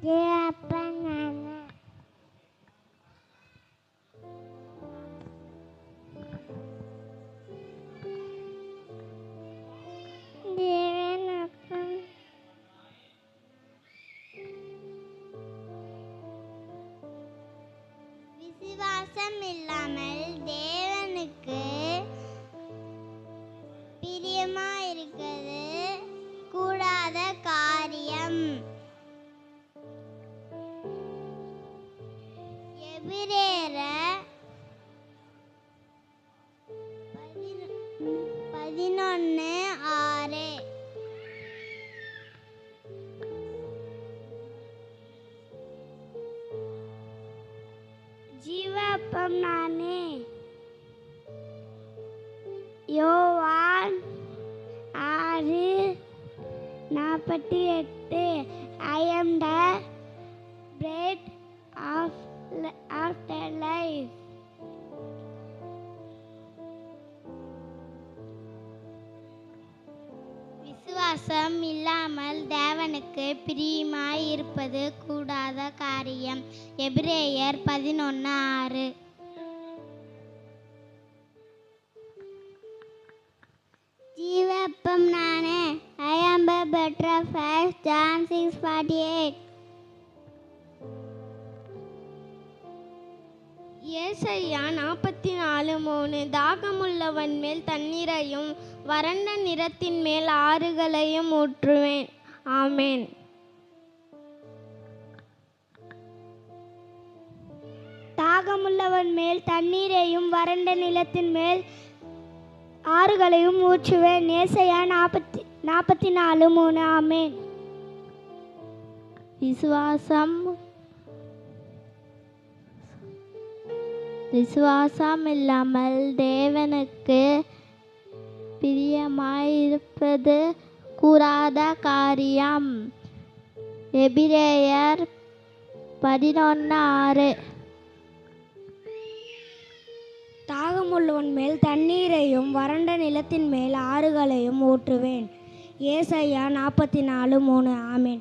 ஜீவப்பா நான் தேவனப்பன் விசுவாசம் இல்லாமல் தேவனுக்கு எபிரேர பதினொன்று ஆறு. ஜீவப்பம் நானே. யோவான் ஆறு நாற்பத்தி எட்டு ஐ எம் த விசுவாசம் இல்லாமல் தேவனுக்கு பிரியமாய் இருப்பது கூடாத காரியம். எபிரேயர் பதினொன்று ஆறு. ஜீவப்பம் நானே I am John six forty eight Isaiah நாற்பத்தி நாலு மூணு தாகமுள்ளவன் மேல் தண்ணீரையும் வறண்ட நிறத்தின் மேல் ஆறுகளையும் ஊற்றுவேன். ஆமேன். தாகமுள்ளவன் மேல் தண்ணீரையும் வறண்ட நிலத்தின் மேல் ஆறுகளையும் ஊற்றுவேன். நேசையா நாற்பத்தி நாற்பத்தி நாலு மூணு. ஆமேன். விசுவாசம் விசுவாசம் இல்லாமல் தேவனுக்கு பிரியமாயிருப்பது கூறாத காரியம். எபிரேயர் பதினொன்று ஆறு தாகமுள்ளவன் மேல் தண்ணீரையும் வறண்ட நிலத்தின் மேல் ஆறுகளையும் ஊற்றுவேன். ஏசையா நாற்பத்தி நாலு மூணு. ஆமேன்.